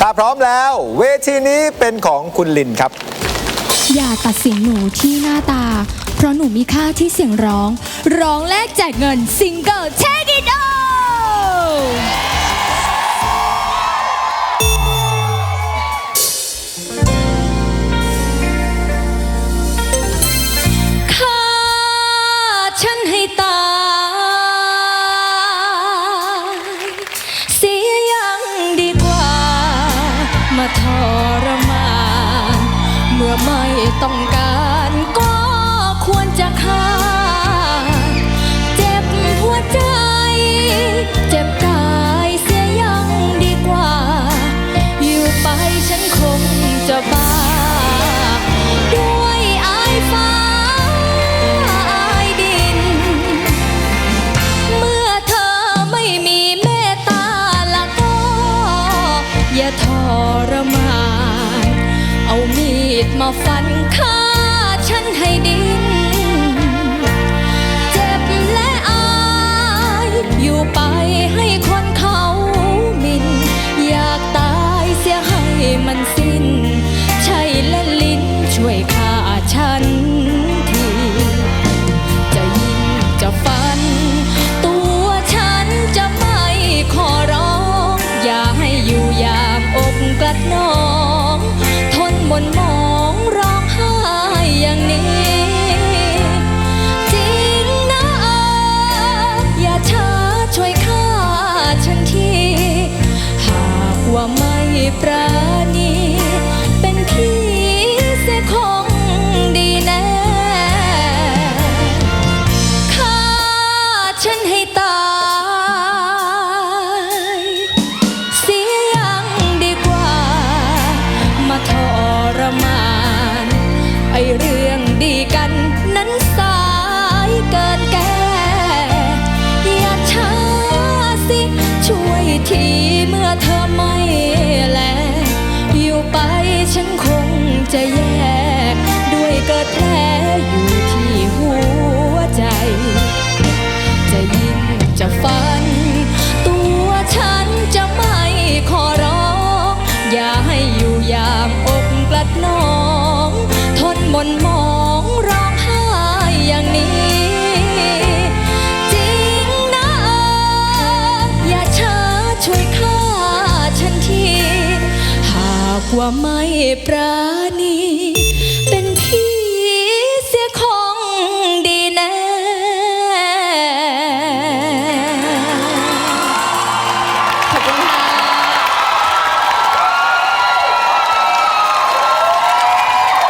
ถ้าพร้อมแล้ว เวทีนี้เป็นของคุณลินครับ อย่าตัดสินหนูที่หน้าตา เพราะหนูมีค่าที่เสียงร้อง ร้องแลกแจกเงินซิงเกิล Take it all ฆ่าฉันให้ตา ทรมาน เมื่อไม่ต้องการ มาฟันฆ่าฉันให้ดิ้นเจ็บและอายอยู่ไปให้คนเขามิน อยากตายเสียให้มันสิ้น วยทีเมื่อเธอไม่แล อยู่ไปฉันคงจะแยก ด้วยเกิดแผลอยู่ที่หัวใจ จะยิงจะฟัน ตัวฉันจะไม่ขอร้อง อย่าให้อยู่อย่างอกกลัดน้อง ทนมนมอง ว่าไม่ปราณี